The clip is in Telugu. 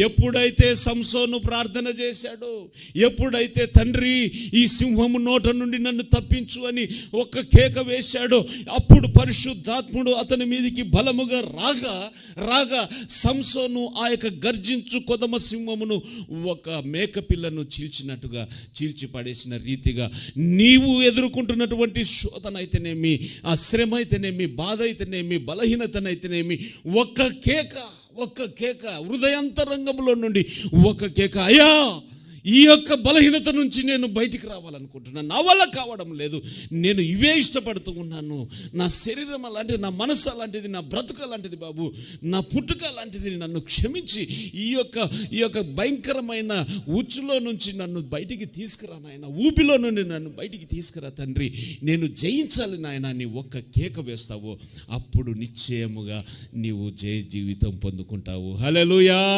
ఎప్పుడైతే సంసోను ప్రార్థన చేశాడో ఎప్పుడైతే తండ్రి ఈ సింహము నోట నుండి నన్ను తప్పించు అని ఒక కేక వేశాడో అప్పుడు పరిశుద్ధాత్ముడు అతని మీదికి బలముగా రాగా రాగా సంసోను ఆ యొక్క గర్జించు కొదమ సింహమును ఒక మేకపిల్లను చీల్చినట్టుగా చీల్చి పడేసిన రీతిగా నీవు ఎదుర్కొంటున్నటువంటి శోధన అయితేనేమి ఆ శ్రమ అయితేనేమి బాధ అయితేనేమి బలహీనతనైతేనేమి ఒక్క కేక ఒక కేక హృదయంతరంగంలో నుండి ఒక కేక. అయ్యా ఈ యొక్క బలహీనత నుంచి నేను బయటికి రావాలనుకుంటున్నాను. నా వల్ల కావడం లేదు. నేను ఇవే ఇష్టపడుతూ ఉన్నాను. నా శరీరం అలాంటిది నా మనసు అలాంటిది నా బ్రతుకు అలాంటిది బాబు. నా పుట్టుక అలాంటిది నన్ను క్షమించి ఈ యొక్క ఈ యొక్క భయంకరమైన ఉచ్చులో నుంచి నన్ను బయటికి తీసుకురా నాయన. ఊపిలో నుండి నన్ను బయటికి తీసుకురా తండ్రి. నేను జయించాలి నాయన నీ ఒక్క కేక వేస్తావు. అప్పుడు నిశ్చయముగా నీవు జయ జీవితం పొందుకుంటావు. హల్లెలూయా!